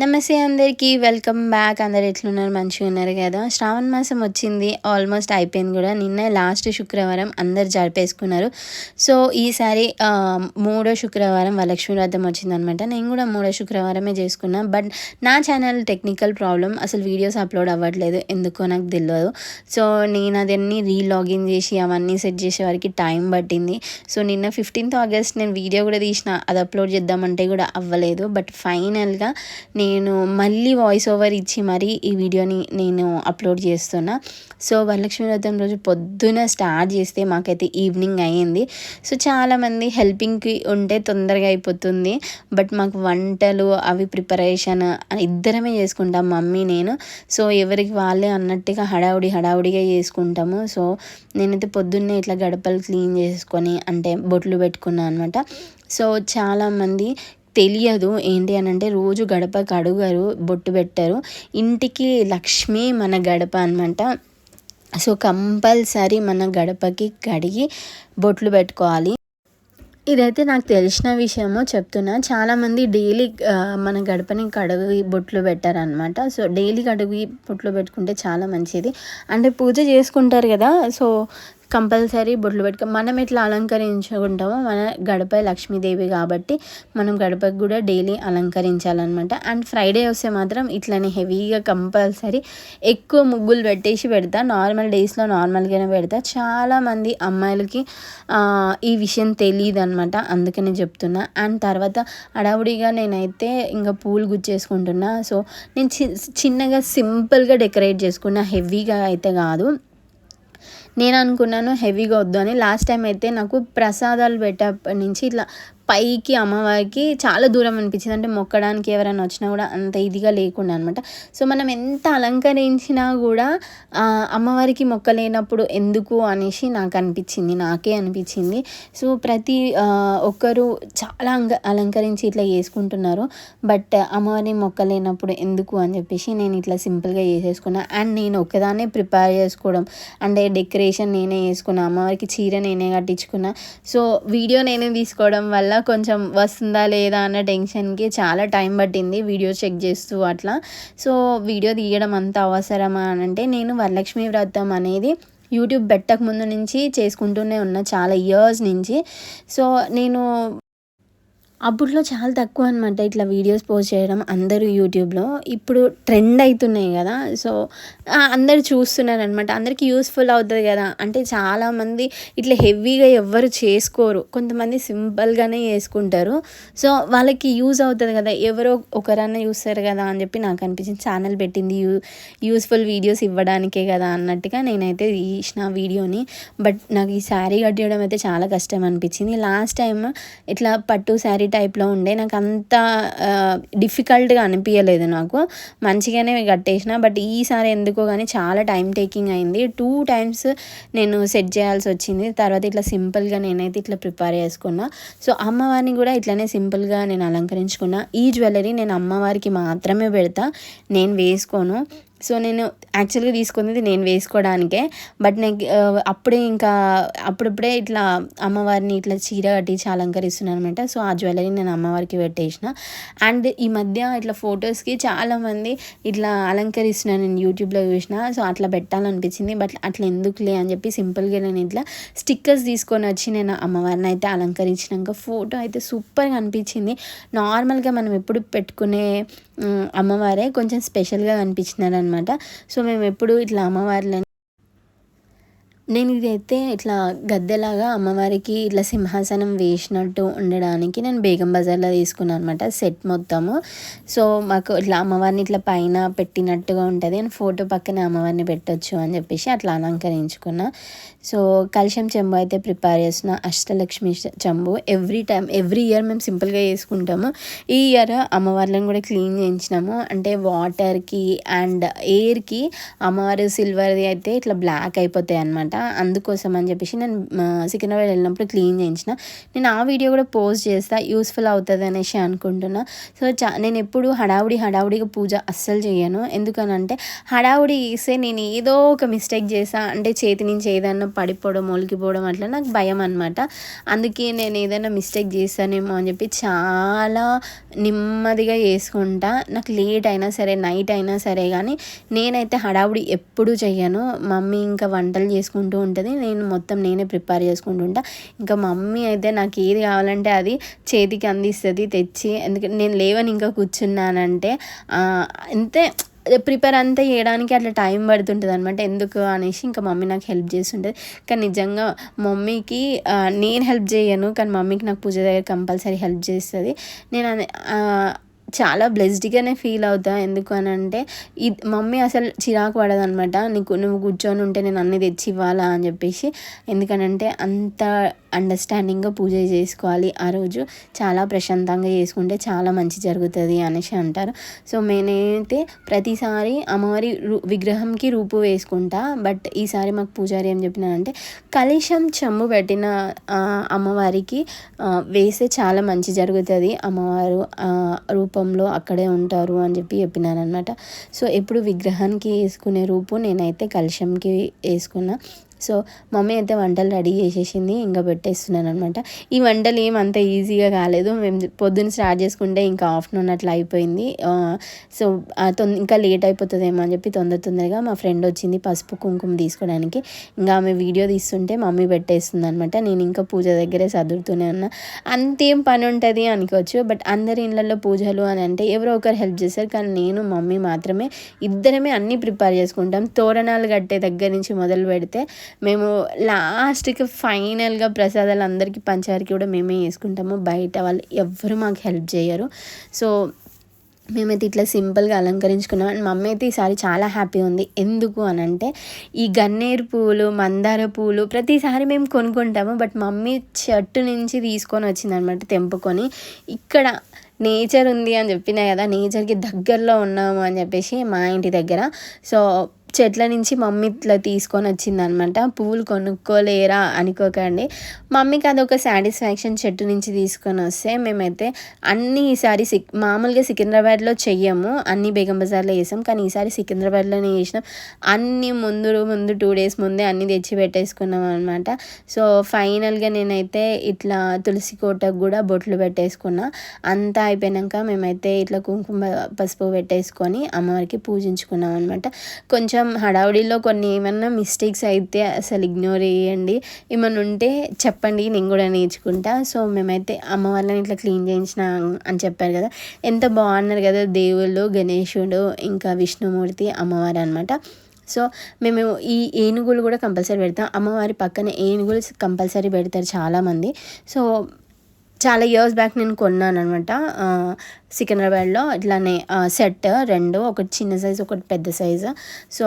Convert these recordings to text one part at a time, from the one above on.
నమస్తే అందరికీ welcome back. అందరు ఎట్లున్నారు? మంచిగా ఉన్నారు కదా? శ్రావణ మాసం వచ్చింది. ఆల్మోస్ట్ అయిపోయింది కూడా. నిన్న లాస్ట్ శుక్రవారం అందరు జరిపేసుకున్నారు. సో ఈసారి మూడో శుక్రవారం వరలక్ష్మి వ్రతం వచ్చిందనమాట. నేను కూడా మూడో శుక్రవారమే చేసుకున్నా. బట్ నా ఛానల్ టెక్నికల్ ప్రాబ్లం అసలు వీడియోస్ అప్లోడ్ అవ్వట్లేదు. ఎందుకో నాకు తెలియదు సో నేను అదన్నీ రీలాగిన్ చేసి అవన్నీ సెట్ చేసే వారికి టైం పట్టింది. సో నిన్న ఫిఫ్టీన్త్ ఆగస్ట్ నేను వీడియో కూడా తీసిన. అది అప్లోడ్ చేద్దామంటే కూడా అవ్వలేదు. బట్ ఫైనల్గా నేను నేను మళ్ళీ వాయిస్ ఓవర్ ఇచ్చి మరీ ఈ వీడియోని నేను అప్లోడ్ చేస్తున్నా. సో వరలక్ష్మి వ్రతం రోజు పొద్దున స్టార్ట్ చేస్తే మాకైతే ఈవినింగ్ అయ్యింది. సో చాలామంది హెల్పింగ్కి ఉంటే తొందరగా అయిపోతుంది. బట్ మాకు వంటలు అవి ప్రిపరేషన్ ఇద్దరమే చేసుకుంటాం మమ్మీ నేను. సో ఎవరికి వాళ్ళే అన్నట్టుగా హడావుడి హడావుడిగా చేసుకుంటాము. సో నేనైతే పొద్దున్నే ఇట్లా గడపలు క్లీన్ చేసుకొని అంటే బొట్లు పెట్టుకున్నాను అనమాట సో చాలామంది తెలియదు. ఏంటి అని అంటే రోజు గడప కడుగరు బొట్టు పెట్టరు. ఇంటికి లక్ష్మి మన గడప అనమాట సో కంపల్సరీ మన గడపకి కడిగి బొట్లు పెట్టుకోవాలి. ఇదైతే నాకు తెలిసిన విషయము చెప్తున్నా. చాలామంది డైలీ మన గడపని కడుగు బొట్లు పెట్టారనమాట సో డైలీ కడుగు బొట్లు పెట్టుకుంటే చాలా మంచిది. అంటే పూజ చేసుకుంటారు కదా. సో కంపల్సరీ బొట్లు పెట్టుకో మనం ఎట్లా అలంకరించుకుంటామో మన గడప లక్ష్మీదేవి కాబట్టి మనం గడపకు కూడా డైలీ అలంకరించాలన్నమాట. అండ్ ఫ్రైడే వస్తే మాత్రం ఇట్లనే హెవీగా కంపల్సరీ ఎక్కువ ముగ్గులు పెట్టేసి పెడతా. నార్మల్ డేస్లో నార్మల్గానే పెడతా. చాలామంది అమ్మాయిలకి ఈ విషయం తెలియదు అనమాట అందుకనే చెప్తున్నా. అండ్ తర్వాత అడవుడిగా నేనైతే ఇంకా పూలు గుచ్చేసుకుంటున్నా. సో నేను చిన్నగా సింపుల్గా డెకరేట్ చేసుకున్నా హెవీగా అయితే కాదు. నేను అనుకున్నాను హెవీగా వద్దు అని. లాస్ట్ టైం అయితే నాకు ప్రసాదాలు పెట్టేప్పటి నుంచి ఇట్లా పైకి అమ్మవారికి చాలా దూరం అనిపించింది. అంటే మొక్కడానికి ఎవరైనా వచ్చినా కూడా అంత ఇదిగా లేకుండా అనమాట సో మనం ఎంత అలంకరించినా కూడా అమ్మవారికి మొక్క లేనప్పుడు ఎందుకు అనేసి నాకు అనిపించింది. నాకే అనిపించింది. సో ప్రతి ఒక్కరు చాలా అలంకరించి ఇట్లా చేసుకుంటున్నారు. బట్ అమ్మవారి మొక్క లేనప్పుడు ఎందుకు అని చెప్పేసి నేను ఇట్లా సింపుల్గా చేసేసుకున్నా. అండ్ నేను ఒక్కదాన్నే ప్రిపేర్ చేసుకోవడం. అంటే డెకరేషన్ నేనే వేసుకున్నా అమ్మవారికి చీర నేనే కట్టించుకున్నా. సో వీడియో నేనే తీసుకోవడం వల్ల కొంచెం వస్తుందా లేదా అన్న టెన్షన్కి చాలా టైం పట్టింది వీడియో చెక్ చేస్తూ అట్లా. సో వీడియో తీయడం అంత అవసరమా అని అంటే నేను వరలక్ష్మి వ్రతం అనేది యూట్యూబ్ పెట్టక ముందు నుంచి చేసుకుంటూనే ఉన్నా చాలా ఇయర్స్ నుంచి. సో నేను అప్పట్లో చాలా తక్కువ అనమాట ఇట్లా వీడియోస్ పోస్ట్ చేయడం అందరూ యూట్యూబ్లో. ఇప్పుడు ట్రెండ్ అవుతున్నాయి కదా సో అందరు చూస్తున్నారు అనమాట అందరికీ యూస్ఫుల్ అవుతుంది కదా. అంటే చాలామంది ఇట్లా హెవీగా ఎవ్వరు చేసుకోరు. కొంతమంది సింపుల్గానే చేసుకుంటారు. సో వాళ్ళకి యూజ్ అవుతుంది కదా. ఎవరో ఒకరన్నా చూస్తారు కదా అని చెప్పి నాకు అనిపించింది. ఛానల్ పెట్టింది యూ యూస్ఫుల్ వీడియోస్ ఇవ్వడానికే కదా అన్నట్టుగా నేనైతే తీసిన వీడియోని. బట్ నాకు ఈ శారీ కట్టడం అయితే చాలా కష్టం అనిపించింది. లాస్ట్ టైం ఇట్లా పట్టు శారీ టైప్లో ఉండే. నాకు అంత డిఫికల్ట్గా అనిపించలేదు నాకు. మంచిగానే కట్టేసిన. బట్ ఈసారి ఎందుకో కానీ చాలా టైం టేకింగ్ అయింది. టూ టైమ్స్ నేను సెట్ చేయాల్సి వచ్చింది. తర్వాత ఇట్లా సింపుల్గా నేనైతే ఇట్లా ప్రిపేర్ చేసుకున్నా. సో అమ్మవారిని కూడా ఇట్లానే సింపుల్గా నేను అలంకరించుకున్నా. ఈ జ్యువెలరీ నేను అమ్మవారికి మాత్రమే పెడతా. నేను వేసుకోను. సో నేను యాక్చువల్గా తీసుకున్నది నేను వేసుకోవడానికే. బట్ నేను అప్పుడే ఇంకా అప్పుడప్పుడే ఇట్లా అమ్మవారిని ఇట్లా చీర కట్టించి అలంకరిస్తున్నాను అనమాట సో ఆ జ్యువెలరీ నేను అమ్మవారికి పెట్టేసిన. అండ్ ఈ మధ్య ఇట్లా ఫొటోస్కి చాలామంది ఇట్లా అలంకరిస్తున్నాను నేను యూట్యూబ్లో చూసిన. సో అట్లా పెట్టాలనిపించింది. బట్ అట్లా ఎందుకులే అని చెప్పి సింపుల్గా నేను ఇట్లా స్టిక్కర్స్ తీసుకొని వచ్చి నేను అమ్మవారిని అయితే అలంకరించినాక ఫోటో అయితే సూపర్గా అనిపించింది. నార్మల్గా మనం ఎప్పుడు పెట్టుకునే అమ్మవారే కొంచెం స్పెషల్గా కనిపించినారు అనమాట. సో మేము ఎప్పుడు ఇట్లా అమ్మవార్లని నేను ఇదైతే ఇట్లా గద్దెలాగా అమ్మవారికి ఇట్లా సింహాసనం వేసినట్టు ఉండడానికి నేను బేగం బజార్లో తీసుకున్నాను అనమాట సెట్ మొత్తము. సో మాకు ఇట్లా అమ్మవారిని ఇట్లా పైన పెట్టినట్టుగా ఉంటుంది. నేను ఫోటో పక్కనే అమ్మవారిని పెట్టచ్చు అని చెప్పేసి అట్లా అలంకరించుకున్నా. సో కలుషం చెంబు అయితే ప్రిపేర్ చేసిన అష్టలక్ష్మి చెంబు. ఎవ్రీ టైం ఎవ్రీ ఇయర్ మేము సింపుల్గా చేసుకుంటాము. ఈ ఇయర్ అమ్మవార్లను కూడా క్లీన్ చేయించినాము. అంటే వాటర్కి అండ్ ఎయిర్కి అమ్మవారు సిల్వర్ది అయితే ఇట్లా బ్లాక్ అయిపోతాయి అనమాట అందుకోసం అని చెప్పేసి నేను సికింద్రాబాద్ వెళ్ళినప్పుడు క్లీన్ చేయించిన. నేను ఆ వీడియో కూడా పోస్ట్ చేస్తా యూస్ఫుల్ అవుతుంది అనేసి అనుకుంటున్నా. సో చా నేను ఎప్పుడు హడావుడి హడావుడిగా పూజ అస్సలు చేయను ఎందుకనంటే హడావుడి ఇస్తే నేను ఏదో ఒక మిస్టేక్ చేసా అంటే చేతి నుంచి ఏదైనా పడిపోవడం మొలికిపోవడం అట్లా నాకు భయం అనమాట అందుకే నేను ఏదైనా మిస్టేక్ చేస్తానేమో అని చెప్పి చాలా నెమ్మదిగా చేసుకుంటా. నాకు లేట్ అయినా సరే నైట్ అయినా సరే కానీ నేనైతే హడావుడి ఎప్పుడు చెయ్యను. మమ్మీ ఇంకా వంటలు చేసుకుంటూ ఉంటుంది. నేను మొత్తం నేనే ప్రిపేర్ చేసుకుంటూ ఉంటా. ఇంకా మమ్మీ అయితే నాకు ఏది కావాలంటే అది చేతికి అందిస్తుంది తెచ్చి ఎందుకంటే నేను లేవని ఇంకా కూర్చున్నానంటే అంతే ప్రిపేర్ అంతా చేయడానికి అట్లా టైం పడుతుంటుంది అనమాట ఎందుకు అనేసి ఇంకా మమ్మీ నాకు హెల్ప్ చేస్తుంటుంది. కానీ నిజంగా మమ్మీకి నేను హెల్ప్ చేయను. కానీ మమ్మీకి నాకు పూజ దగ్గర కంపల్సరీ హెల్ప్ చేస్తుంది. నేను చాలా బ్లెస్డ్గానే ఫీల్ అవుతా. ఎందుకు అని అంటే ఈ మమ్మీ అసలు చిరాకు పడదనమాట. నీకు నువ్వు కూర్చొని ఉంటే నేను అన్నీ తెచ్చి ఇవ్వాలా అని చెప్పేసి. ఎందుకనంటే అంత అండర్స్టాండింగ్గా పూజ చేసుకోవాలి. ఆ రోజు చాలా ప్రశాంతంగా చేసుకుంటే చాలా మంచి జరుగుతుంది అనేసి అంటారు. సో నేనైతే ప్రతిసారి అమ్మవారి విగ్రహంకి రూపు వేసుకుంటా. బట్ ఈసారి మాకు పూజారి ఏం చెప్పినారంటే కలుషం చెమ్ము పెట్టిన అమ్మవారికి వేస్తే చాలా మంచి జరుగుతుంది అమ్మవారు రూపం. రూపంలో అక్కడే ఉంటారు అని చెప్పి చెప్పినారనమాట సో ఎప్పుడు విగ్రహానికి వేసుకునే రూపు నేనైతే కలశంకి వేసుకున్నా. సో మమ్మీ అయితే వంటలు రెడీ చేసేసింది ఇంకా పెట్టేస్తున్నాను అనమాట ఈ వంటలు ఏమంత ఈజీగా కాలేదు. మేము పొద్దున్న స్టార్ట్ చేసుకుంటే ఇంకా ఆఫ్టర్నూన్ అట్లా అయిపోయింది. సో ఇంకా లేట్ అయిపోతుందేమో అని చెప్పి తొందర తొందరగా మా ఫ్రెండ్ వచ్చింది పసుపు కుంకుమ తీసుకోవడానికి. ఇంకా ఆమె వీడియో తీస్తుంటే మమ్మీ పెట్టేస్తుంది అనమాట నేను ఇంకా పూజ దగ్గరే చదువుతూనే ఉన్నా. అంతేం పని ఉంటుంది అనుకోవచ్చు బట్ అందరి ఇళ్ళల్లో పూజలు అని అంటే ఎవరో ఒకరు హెల్ప్ చేస్తారు. కానీ నేను మమ్మీ మాత్రమే ఇద్దరమే అన్నీ ప్రిపేర్ చేసుకుంటాం. తోరణాలు కట్టే దగ్గర నుంచి మొదలు పెడితే మేము లాస్ట్కి ఫైనల్గా ప్రసాదాలు అందరికీ పంచవారికి కూడా మేమే వేసుకుంటాము బయట వాళ్ళు ఎవ్వరు మాకు హెల్ప్ చేయరు. సో మేమైతే ఇట్లా సింపుల్గా అలంకరించుకున్నాం. అండ్ మమ్మీ అయితే ఈసారి చాలా హ్యాపీ ఉంది. ఎందుకు అని అంటే ఈ గన్నేరు పూలు మందార పూలు ప్రతిసారి మేము కొనుక్కుంటాము. బట్ మమ్మీ చెట్టు నుంచి తీసుకొని వచ్చిందనమాట తెంపుకొని. ఇక్కడ నేచర్ ఉంది అని చెప్పినా కదా నేచర్కి దగ్గరలో ఉన్నాము అని చెప్పేసి మా ఇంటి దగ్గర. సో చెట్ల నుంచి మమ్మీ ఇట్లా తీసుకొని వచ్చిందనమాట. పువ్వులు కొనుక్కోలేరా అనుకోకండి. మమ్మీకి అదొక సాటిస్ఫాక్షన్ చెట్టు నుంచి తీసుకొని వస్తే మేమైతే అన్ని ఈసారి సిక్ మామూలుగా సికింద్రాబాద్లో చెయ్యము. అన్ని బేగం బజార్లో వేసాం కానీ ఈసారి సికింద్రాబాద్లోనే చేసినాం. అన్ని ముందు ముందు టూ డేస్ ముందే అన్ని తెచ్చి పెట్టేసుకున్నాం అనమాట. సో ఫైనల్గా నేనైతే ఇట్లా తులసి కోటకు కూడా బొట్లు పెట్టేసుకున్నా. అంతా అయిపోయాక మేమైతే ఇట్లా కుంకుమ పసుపు పెట్టేసుకొని అమ్మవారికి పూజించుకున్నాం అనమాట. కొంచెం కొంచెం హడావుడిలో కొన్ని ఏమన్నా మిస్టేక్స్ అయితే అసలు ఇగ్నోర్ చేయండి. ఏమన్నా ఉంటే చెప్పండి నేను కూడా నేర్చుకుంటా. సో మేమైతే అమ్మ వాళ్ళని ఇట్లా క్లీన్ చేయించిన అని చెప్పారు కదా. ఎంత బాగున్నారు కదా దేవుళ్ళు గణేశుడు ఇంకా విష్ణుమూర్తి అమ్మవారు అనమాట సో మేము ఈ ఏనుగులు కూడా కంపల్సరీ పెడతాం. అమ్మవారి పక్కన ఏనుగులు కంపల్సరీ పెడతారు చాలామంది. సో చాలా ఇయర్స్ బ్యాక్ నేను కొన్నాను అనమాట సికింద్రాబాద్లో ఇట్లానే సెట్ రెండు ఒకటి చిన్న సైజు ఒకటి పెద్ద సైజు సో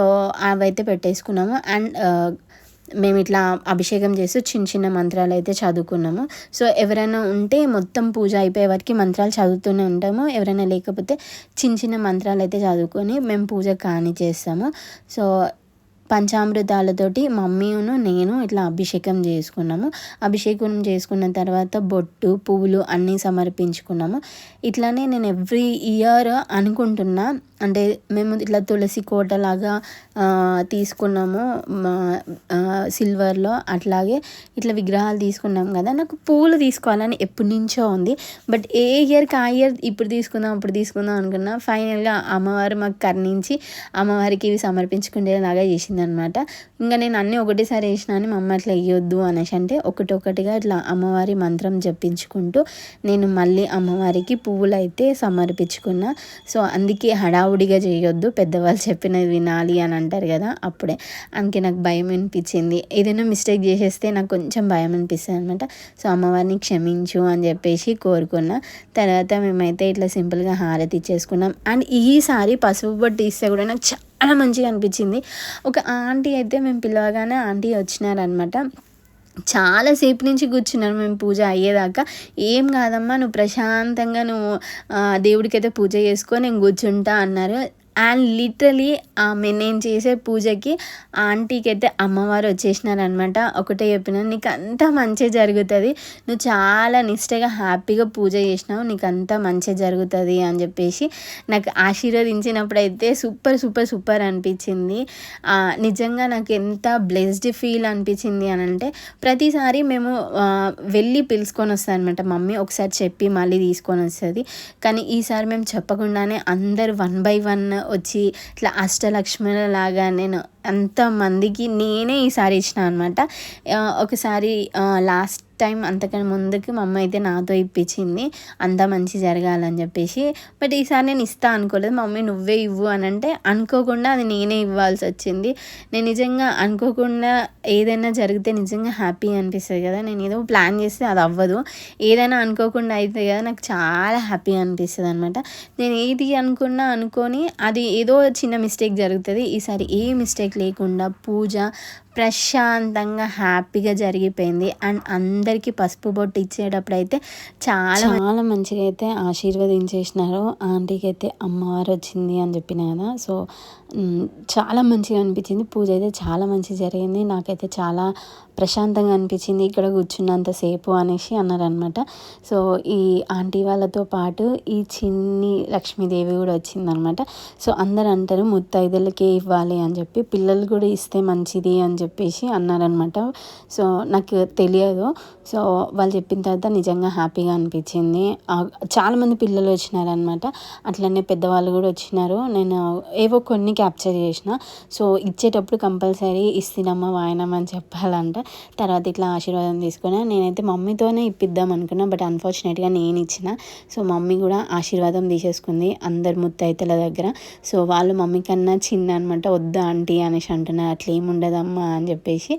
అవైతే పెట్టేసుకున్నాము. అండ్ మేము ఇట్లా అభిషేకం చేస్తూ చిన్న చిన్న మంత్రాలు అయితే చదువుకున్నాము. సో ఎవరైనా ఉంటే మొత్తం పూజ అయిపోయే వరకు మంత్రాలు చదువుతూనే ఉంటాము. ఎవరైనా లేకపోతే చిన్న చిన్న మంత్రాలు అయితే చదువుకొని మేము పూజ కాని చేస్తాము. సో పంచామృతాలతోటి మమ్మీను నేను ఇట్లా అభిషేకం చేసుకున్నాము. అభిషేకం చేసుకున్న తర్వాత బొట్టు పువ్వులు అన్నీ సమర్పించుకున్నాము. ఇట్లానే నేను ఎవ్రీ ఇయర్ అనుకుంటున్నా అంటే మేము ఇట్లా తులసి కోటలాగా తీసుకున్నాము సిల్వర్లో. అట్లాగే ఇట్లా విగ్రహాలు తీసుకున్నాం కదా. నాకు పూలు తీసుకోవాలని ఎప్పటి నుంచో ఉంది. బట్ ఏ ఇయర్కి ఆ ఇయర్ ఇప్పుడు తీసుకుందాం ఇప్పుడు తీసుకుందాం అనుకున్నా ఫైనల్గా అమ్మవారు మాకు కర్ణించి అమ్మవారికి ఇవి సమర్పించుకునేలాగా చేసింది అనమాట ఇంకా నేను అన్నీ ఒకటేసారి వేసినా అని మా అమ్మ అట్లా వేయొద్దు అనేసి అంటే ఒకటొకటిగా ఇట్లా అమ్మవారి మంత్రం జపించుకుంటూ నేను మళ్ళీ అమ్మవారికి పువ్వులు అయితే సమర్పించుకున్నా. సో అందుకే హడా హడావుడిగా చేయొద్దు. పెద్దవాళ్ళు చెప్పినది వినాలి అని అంటారు కదా అప్పుడే. అందుకే నాకు భయం అనిపించింది. ఏదైనా మిస్టేక్ చేసేస్తే నాకు కొంచెం భయం అనిపిస్తుంది అనమాట సో అమ్మవారిని క్షమించు అని చెప్పేసి కోరుకున్నా. తర్వాత మేమైతే ఇట్లా సింపుల్గా హారతి ఇచ్చేసుకున్నాం. అండ్ ఈసారి పసుపు బొట్టు ఇస్తే కూడా నాకు చాలా మంచిగా అనిపించింది. ఒక ఆంటీ అయితే మేము పిలవగానే ఆంటీ వచ్చినారనమాట చాలాసేపు నుంచి కూర్చున్నాను మేము పూజ అయ్యేదాకా. ఏం కాదమ్మా నువ్వు ప్రశాంతంగా నువ్వు దేవుడికి అయితే పూజ చేసుకో నేను కూర్చుంటా అన్నారు. అండ్ లిటరలీ ఆమె నేను చేసే పూజకి ఆంటీకి అయితే అమ్మవారు వచ్చేసినారనమాట ఒకటే చెప్పిన నీకు అంతా మంచి జరుగుతుంది. నువ్వు చాలా నిష్టగా హ్యాపీగా పూజ చేసినావు. నీకు అంతా మంచి జరుగుతుంది అని చెప్పేసి నాకు ఆశీర్వదించినప్పుడు అయితే సూపర్ సూపర్ సూపర్ అనిపించింది. నిజంగా నాకు ఎంత బ్లెస్డ్ ఫీల్ అనిపించింది అని అంటే ప్రతిసారి మేము వెళ్ళి పిలుచుకొని వస్తాను అనమాట మమ్మీ ఒకసారి చెప్పి మళ్ళీ తీసుకొని వస్తుంది. కానీ ఈసారి మేము చెప్పకుండానే అందరు వన్ బై వన్ వచ్చి ఇట్లా అష్టలక్ష్మిల లాగా నేను అంతమందికి నేనే ఈసారి ఇచ్చిన అనమాట ఒకసారి లాస్ట్ టైం అంతకన్నా ముందుకు మా అమ్మ అయితే నాతో ఇప్పించింది అంతా మంచి జరగాలని చెప్పేసి. బట్ ఈసారి నేను ఇస్తా అనుకోలేదు. మమ్మీ నువ్వే ఇవ్వు అని అంటే అనుకోకుండా అది నేనే ఇవ్వాల్సి వచ్చింది. నేను నిజంగా అనుకోకుండా ఏదైనా జరిగితే నిజంగా హ్యాపీ అనిపిస్తుంది కదా. నేను ఏదో ప్లాన్ చేస్తే అది అవ్వదు. ఏదైనా అనుకోకుండా అయితే కదా నాకు చాలా హ్యాపీ అనిపిస్తుంది అనమాట నేను ఏది అనుకున్నా అనుకొని అది ఏదో చిన్న మిస్టేక్ జరుగుతుంది. ఈసారి ఏ మిస్టేక్ లేకుండా పూజ ప్రశాంతంగా హ్యాపీగా జరిగిపోయింది. అండ్ అందరికీ పసుపు బొట్టు ఇచ్చేటప్పుడు అయితే చాలా చాలా మంచిగా అయితే ఆశీర్వదించేసినారు. ఆంటీకి అయితే అమ్మవారు వచ్చింది అని చెప్పిన కదా. సో చాలా మంచిగా అనిపించింది. పూజ అయితే చాలా మంచి జరిగింది. నాకైతే చాలా ప్రశాంతంగా అనిపించింది ఇక్కడ కూర్చున్నంతసేపు అనేసి అన్నారనమాట సో ఈ ఆంటీ వాళ్ళతో పాటు ఈ చిన్ని లక్ష్మీదేవి కూడా వచ్చిందనమాట సో అందరు అంటారు ముత్తైదులకే ఇవ్వాలి అని చెప్పి. పిల్లలు కూడా ఇస్తే మంచిది అని చెప్పి. చెప్పేసి అన్నారనమాట సో నాకు తెలియదు. సో వాళ్ళు చెప్పిన తర్వాత నిజంగా హ్యాపీగా అనిపించింది. చాలామంది పిల్లలు వచ్చినారనమాట అట్లనే పెద్దవాళ్ళు కూడా వచ్చినారు. నేను ఏవో కొన్ని క్యాప్చర్ చేసిన. సో ఇచ్చేటప్పుడు కంపల్సరీ ఇస్తున్నామా వాయినమ్మ అని చెప్పాలంట. తర్వాత ఇట్లా ఆశీర్వాదం తీసుకున్నా నేనైతే మమ్మీతోనే ఇప్పిద్దాం అనుకున్నా. బట్ అన్ఫార్చునేట్గా నేను ఇచ్చిన. సో మమ్మీ కూడా ఆశీర్వాదం తీసేసుకుంది అందరు ముత్తైతల దగ్గర. సో వాళ్ళు మమ్మీ కన్నా చిన్న అనమాట వద్దా ఆంటీ అనేసి అంటున్నారు. అట్లా ఏముండదమ్మా అని చెప్పేసి.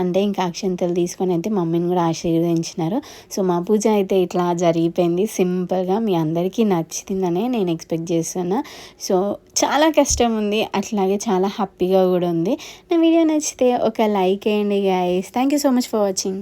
అంటే ఇంకా అక్షంతలు తీసుకొని అయితే మమ్మీని కూడా ఆశీర్వదించినారు సో మా పూజ అయితే ఇట్లా జరిగిపోయింది. సింపుల్గా మీ అందరికీ నచ్చిందనే నేను ఎక్స్పెక్ట్ చేస్తున్నా. సో చాలా కష్టం ఉంది. అట్లాగే చాలా హ్యాపీగా కూడా ఉంది. నా వీడియో నచ్చితే ఒక లైక్ వేయండి guys thank you so much for watching